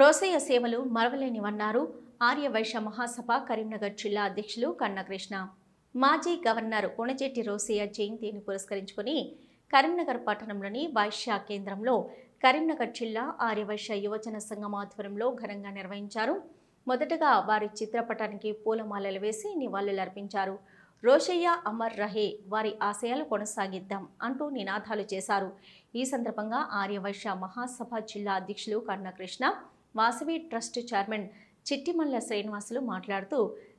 రోసయ్య సేవలు మరవలేనివన్నారు. ఆర్యవైశ్య మహాసభ కరీంనగర్ జిల్లా అధ్యక్షులు కన్నకృష్ణ. మాజీ గవర్నర్ కొణజెట్టి రోసయ్య జయంతిని పురస్కరించుకుని కరీంనగర్ పట్టణంలోని వైశ్య కేంద్రంలో కరీంనగర్ జిల్లా ఆర్యవైశ్య యువజన సంఘం ఆధ్వర్యంలో ఘనంగా నిర్వహించారు. మొదటగా వారి చిత్రపటానికి పూలమాలలు వేసి నివాళులర్పించారు రోషయ్య అమర్ రహే వారి ఆశయాలు కొనసాగిద్దాం అంటూ నినాదాలు చేశారు. ఈ సందర్భంగా ఆర్యవైశ్య మహాసభ జిల్లా అధ్యక్షులు కన్నకృష్ణ వాసవి ట్రస్ట్ చైర్మన్ చిట్టిమల్ల శ్రీనివాసులు మాట్లాడుతూ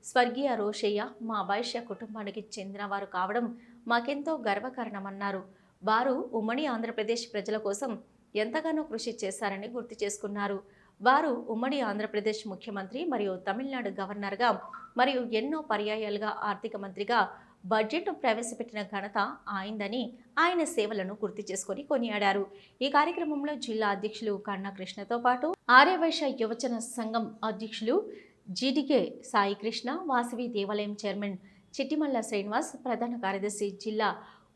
స్వర్గీయ రోషయ్య మా వైశ్య కుటుంబానికి చెందినవారు కావడం మాకెంతో గర్వకారణమన్నారు. వారు ఉమ్మడి ఆంధ్రప్రదేశ్ ప్రజల కోసం ఎంతగానో కృషి చేశారని గుర్తు చేసుకున్నారు. వారు ఉమ్మడి ఆంధ్రప్రదేశ్ ముఖ్యమంత్రి మరియు తమిళనాడు గవర్నర్గా మరియు ఎన్నో పర్యాయాలుగా ఆర్థిక మంత్రిగా బడ్జెట్ను ప్రవేశపెట్టిన ఘనత ఆయిందని ఆయన సేవలను గుర్తు చేసుకొని కొనియాడారు. ఈ కార్యక్రమంలో జిల్లా అధ్యక్షులు కన్నా కృష్ణతో పాటు ఆర్యవైశ్య యువజన సంఘం అధ్యక్షులు జీడికే సాయికృష్ణ వాసవి దేవాలయం చైర్మన్ చిట్టిమల్ల శ్రీనివాస్ ప్రధాన కార్యదర్శి జిల్లా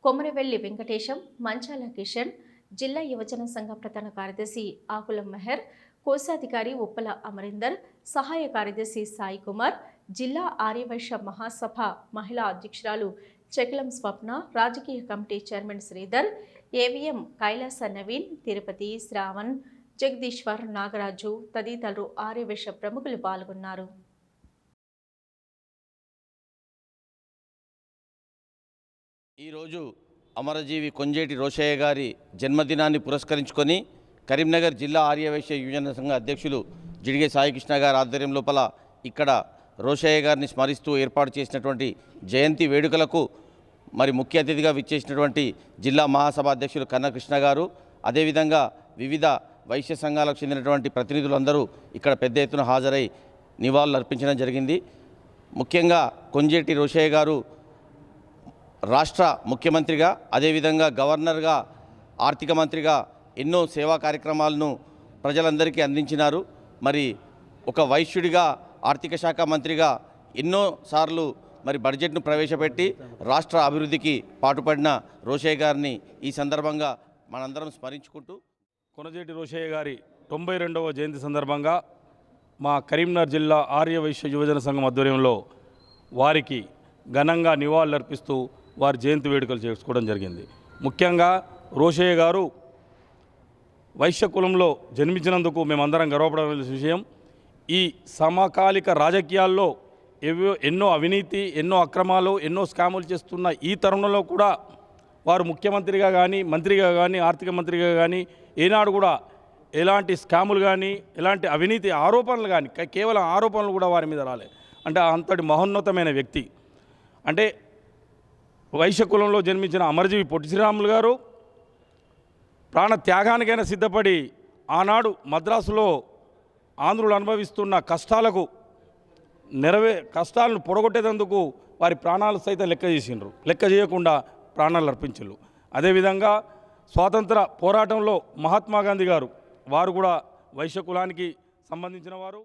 కొమరవెల్లి వెంకటేశం మంచాల కిషన్ జిల్లా యువజన సంఘ ప్రధాన కార్యదర్శి ఆకుల మెహర్ కోశాధికారి ఉప్పల అమరీందర్ సహాయ కార్యదర్శి సాయి కుమార్ జిల్లా ఆర్యవైశ్య మహాసభ మహిళా అధ్యక్షురాలు చెక్లం స్వప్న రాజకీయ committee chairman Sridhar AVM Kailasa Naveen Tirupati Shravan Jagadishwar Nagaraju తదితరులు ఆర్యవైశ్య ప్రముఖులు పాల్గొన్నారు. ఈరోజు అమరజీవి కొంజేటి రోషయ్య గారి జన్మదినాన్ని పురస్కరించుకొని కరీంనగర్ జిల్లా ఆర్యవైశ్య యువజన సంఘ అధ్యక్షులు జిడిగే సాయికృష్ణ గారి ఆధ్వర్యం లోపల ఇక్కడ రోషయ్య గారిని స్మరిస్తూ ఏర్పాటు చేసినటువంటి జయంతి వేడుకలకు మరి ముఖ్య అతిథిగా విచ్చేసినటువంటి జిల్లా మహాసభ అధ్యక్షులు కన్నకృష్ణ గారు అదేవిధంగా వివిధ వైశ్య సంఘాలకు చెందినటువంటి ప్రతినిధులందరూ ఇక్కడ పెద్ద ఎత్తున హాజరై నివాళులు అర్పించడం జరిగింది. ముఖ్యంగా కొంజేటి రోషయ్య గారు రాష్ట్ర ముఖ్యమంత్రిగా అదేవిధంగా గవర్నర్గా ఆర్థిక మంత్రిగా ఎన్నో సేవా కార్యక్రమాలను ప్రజలందరికీ అందించినారు. మరి ఒక వైశ్యుడిగా ఆర్థిక శాఖ మంత్రిగా ఎన్నోసార్లు మరి బడ్జెట్ను ప్రవేశపెట్టి రాష్ట్ర అభివృద్ధికి పాటుపడిన రోషయ్య గారిని ఈ సందర్భంగా మనందరం స్మరించుకుంటూ కొనజేటి రోషయ్య గారి తొంభై రెండవ జయంతి సందర్భంగా మా కరీంనగర్ జిల్లా ఆర్య వైశ్య యువజన సంఘం ఆధ్వర్యంలో వారికి ఘనంగా నివాళులర్పిస్తూ వారి జయంతి వేడుకలు చేసుకోవడం జరిగింది. ముఖ్యంగా రోషయ్య గారు వైశ్య కులంలో జన్మించినందుకు మేమందరం గర్వపడవలసిన విషయం ఈ సమకాలిక రాజకీయాల్లో ఎవో ఎన్నో అవినీతి ఎన్నో అక్రమాలు ఎన్నో స్కాములు చేస్తున్న ఈ తరుణంలో కూడా వారు ముఖ్యమంత్రిగా కానీ మంత్రిగా కానీ ఆర్థిక మంత్రిగా కానీ ఏనాడు కూడా ఎలాంటి స్కాములు కానీ ఎలాంటి అవినీతి ఆరోపణలు కానీ కేవలం ఆరోపణలు కూడా వారి మీద రాలే. అంటే అంతటి మహోన్నతమైన వ్యక్తి. అంటే వైశ్య కులంలో జన్మించిన అమరజీవి పొట్టి శ్రీరాములు గారు ప్రాణ త్యాగానికైనా సిద్ధపడి ఆనాడు మద్రాసులో ఆంధ్రులు అనుభవిస్తున్న కష్టాలకు నెరవే కష్టాలను పొడగొట్టేటందుకు వారి ప్రాణాలు సైతం లెక్క చేసిండ్రు. లెక్క చేయకుండా ప్రాణాలు అర్పించారు అదేవిధంగా స్వాతంత్ర పోరాటంలో మహాత్మా గాంధీ గారు వారు కూడా వైశ్య కులానికి సంబంధించిన వారు.